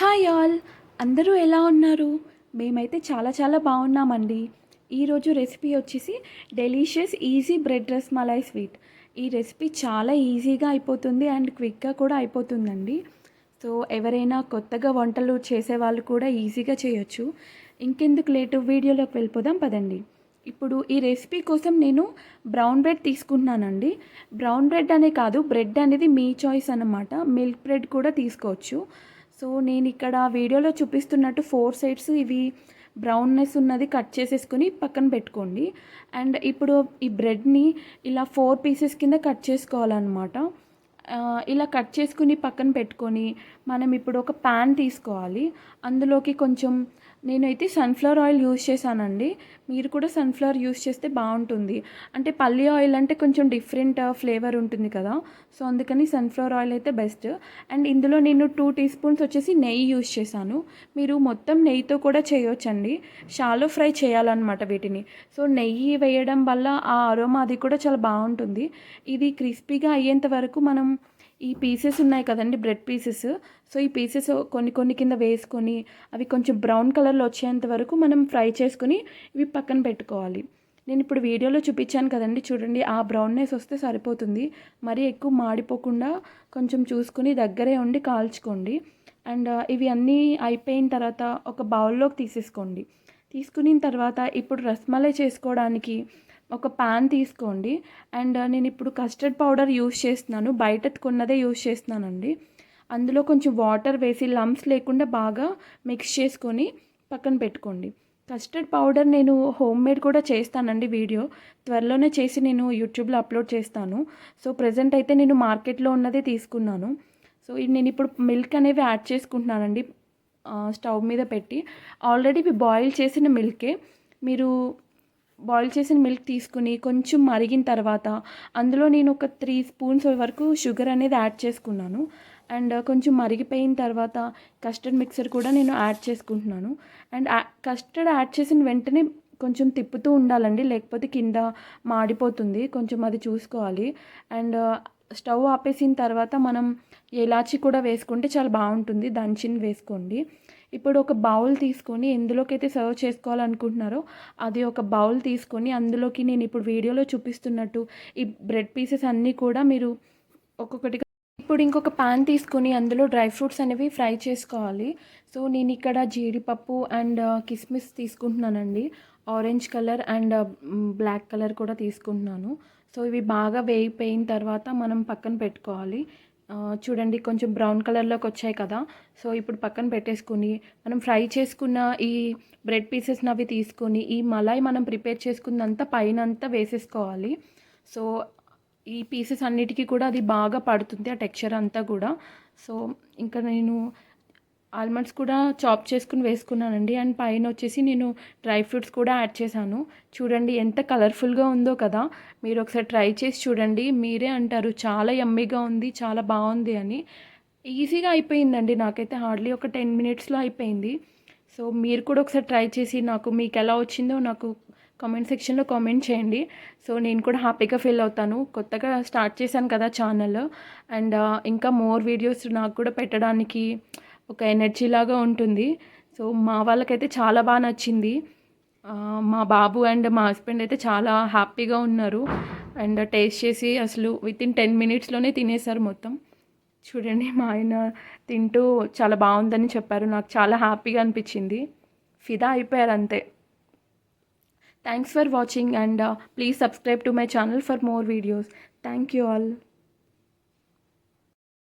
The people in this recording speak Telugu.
Hi all. అందరూ ఎలా ఉన్నారు? మేమైతే చాలా చాలా బాగున్నామండి. ఈరోజు రెసిపీ వచ్చేసి delicious easy bread ras malai sweet. ఈ రెసిపీ చాలా ఈజీగా అయిపోతుంది అండ్ క్విక్గా కూడా అయిపోతుందండి. సో ఎవరైనా కొత్తగా వంటలు చేసే వాళ్ళు కూడా ఈజీగా చేయొచ్చు. ఇంకెందుకు లేటు వీడియోలోకి వెళ్ళిపోదాం పదండి. ఇప్పుడు ఈ రెసిపీ కోసం నేను బ్రౌన్ బ్రెడ్ తీసుకుంటున్నానండి. బ్రౌన్ బ్రెడ్ అనే కాదు బ్రెడ్ అనేది మీ చాయిస్ అన్నమాట. మిల్క్ బ్రెడ్ కూడా తీసుకోవచ్చు. సో నేను ఇక్కడ వీడియోలో చూపిస్తున్నట్టు ఫోర్ సైడ్స్ ఇవి బ్రౌన్నెస్ ఉన్నది కట్ చేసేసుకొని పక్కన పెట్టుకోండి. అండ్ ఇప్పుడు ఈ బ్రెడ్ని ఇలా ఫోర్ పీసెస్ కింద కట్ చేసుకోవాలన్నమాట. ఇలా కట్ చేసుకుని పక్కన పెట్టుకొని మనం ఇప్పుడు ఒక ప్యాన్ తీసుకోవాలి. అందులోకి కొంచెం నేనైతే సన్ఫ్లవర్ ఆయిల్ యూస్ చేశానండి. మీరు కూడా సన్ఫ్లవర్ యూస్ చేస్తే బాగుంటుంది. అంటే పల్లి ఆయిల్ అంటే కొంచెం డిఫరెంట్ ఫ్లేవర్ ఉంటుంది కదా. సో అందుకని సన్ఫ్లవర్ ఆయిల్ అయితే బెస్ట్. అండ్ ఇందులో నేను టూ టీ స్పూన్స్ వచ్చేసి నెయ్యి యూస్ చేశాను. మీరు మొత్తం నెయ్యితో కూడా చేయొచ్చండి. షాలో ఫ్రై చేయాలన్నమాట వీటిని. సో నెయ్యి వేయడం వల్ల ఆ అరోమా అది కూడా చాలా బాగుంటుంది. ఇది క్రిస్పీగా అయ్యేంత వరకు మనం ఈ పీసెస్ ఉన్నాయి కదండి బ్రెడ్ పీసెస్ సో ఈ పీసెస్ కొన్ని కొన్ని కింద వేసుకొని అవి కొంచెం బ్రౌన్ కలర్లో వచ్చేంత వరకు మనం ఫ్రై చేసుకుని ఇవి పక్కన పెట్టుకోవాలి. నేను ఇప్పుడు వీడియోలో చూపించాను కదండి చూడండి ఆ బ్రౌన్నెస్ వస్తే సరిపోతుంది. మరీ ఎక్కువ మాడిపోకుండా కొంచెం చూసుకొని దగ్గరే ఉండి కాల్చుకోండి. అండ్ ఇవి అన్నీ అయిపోయిన తర్వాత ఒక బౌల్లోకి తీసేసుకోండి. తీసుకున్న తర్వాత ఇప్పుడు రస్మలై చేసుకోవడానికి ఒక పాన్ తీసుకోండి. అండ్ uh, నేను ఇప్పుడు కస్టర్డ్ పౌడర్ యూస్ చేస్తున్నాను. బయట కొన్నదే యూస్ చేస్తున్నానండి. అందులో కొంచెం వాటర్ వేసి లమ్స్ లేకుండా బాగా మిక్స్ చేసుకొని పక్కన పెట్టుకోండి. కస్టర్డ్ పౌడర్ నేను హోమ్ మేడ్ కూడా చేస్తానండి వీడియో. త్వరలోనే చేసి నేను యూట్యూబ్లో అప్లోడ్ చేస్తాను. సో ప్రజెంట్ అయితే నేను మార్కెట్లో ఉన్నదే తీసుకున్నాను. సో నేను ఇప్పుడు మిల్క్ అనేవి యాడ్ చేసుకుంటున్నానండి. Uh, స్టవ్ మీద పెట్టి. ఆల్రెడీ ఇవి బాయిల్ చేసిన మిల్కే మీరు బాయిల్ చేసిన మిల్క్ తీసుకుని కొంచెం మరిగిన తర్వాత అందులో నేను ఒక త్రీ స్పూన్స్ వరకు షుగర్ అనేది యాడ్ చేసుకున్నాను. అండ్ కొంచెం మరిగిపోయిన తర్వాత కస్టర్డ్ మిక్సర్ కూడా నేను యాడ్ చేసుకుంటున్నాను. అండ్ కస్టర్డ్ యాడ్ చేసిన వెంటనే కొంచెం తిప్పుతూ ఉండాలండి లేకపోతే కింద మాడిపోతుంది కొంచెం అది చూసుకోవాలి. అండ్ స్టవ్ ఆపేసిన తర్వాత మనం ఇలాచి కూడా వేసుకుంటే చాలా బాగుంటుంది. దంచిని వేసుకోండి. ఇప్పుడు ఒక బౌల్ తీసుకొని ఎందులోకి అయితే సర్వ్ చేసుకోవాలనుకుంటున్నారో అది ఒక బౌల్ తీసుకొని అందులోకి నేను ఇప్పుడు వీడియోలో చూపిస్తున్నట్టు ఈ బ్రెడ్ పీసెస్ అన్నీ కూడా మీరు ఒక్కొక్కటిగా ఇప్పుడు ఇంకొక పాన్ తీసుకొని అందులో డ్రై ఫ్రూట్స్ అనేవి ఫ్రై చేసుకోవాలి. సో నేను ఇక్కడ జీడిపప్పు అండ్ uh, కిస్మిస్ తీసుకుంటున్నానండి. Orange colour and uh, black colour కూడా తీసుకుంటున్నాను. సో ఇవి బాగా వేగిపోయిన తర్వాత మనం పక్కన పెట్టుకోవాలి. చూడండి కొంచెం బ్రౌన్ కలర్లోకి వచ్చాయి కదా. సో ఇప్పుడు పక్కన పెట్టేసుకుని మనం ఫ్రై చేసుకున్న ఈ బ్రెడ్ పీసెస్ని అవి తీసుకొని ఈ మలాయి మనం ప్రిపేర్ చేసుకున్నంత పైన అంతా వేసేసుకోవాలి. సో ఈ పీసెస్ అన్నిటికీ కూడా అది బాగా పడుతుంది ఆ టెక్స్చర్ అంతా కూడా. సో ఇంకా నేను ఆల్మండ్స్ కూడా చాప్ చేసుకుని వేసుకున్నానండి. అండ్ పైన వచ్చేసి నేను డ్రై ఫ్రూట్స్ కూడా యాడ్ చేశాను. చూడండి ఎంత కలర్ఫుల్గా ఉందో కదా. మీరు ఒకసారి ట్రై చేసి చూడండి. మీరే అంటారు చాలా యమ్మీగా ఉంది చాలా బాగుంది అని. ఈజీగా అయిపోయిందండి. నాకైతే హార్డ్లీ ఒక టెన్ మినిట్స్లో అయిపోయింది. సో మీరు కూడా ఒకసారి ట్రై చేసి నాకు మీకు ఎలా వచ్చిందో నాకు కామెంట్ సెక్షన్లో కామెంట్ చేయండి. సో నేను కూడా హ్యాపీగా ఫీల్ అవుతాను. కొత్తగా స్టార్ట్ చేశాను కదా ఛానల్. అండ్ ఇంకా మోర్ వీడియోస్ నాకు కూడా పెట్టడానికి ఒక ఎనర్జీ లాగా ఉంటుంది. సో మా వాళ్ళకైతే చాలా బాగా నచ్చింది. మా బాబు అండ్ మా హస్బెండ్ అయితే చాలా హ్యాపీగా ఉన్నారు. అండ్ టేస్ట్ చేసి అసలు విత్ ఇన్ టెన్ మినిట్స్లోనే తినేశారు మొత్తం. చూడండి మా ఆయన తింటూ చాలా బాగుందని చెప్పారు. నాకు చాలా హ్యాపీగా అనిపించింది. ఫిదా అయిపోయారు అంతే. Thanks for watching and please subscribe to my channel for more videos thank you all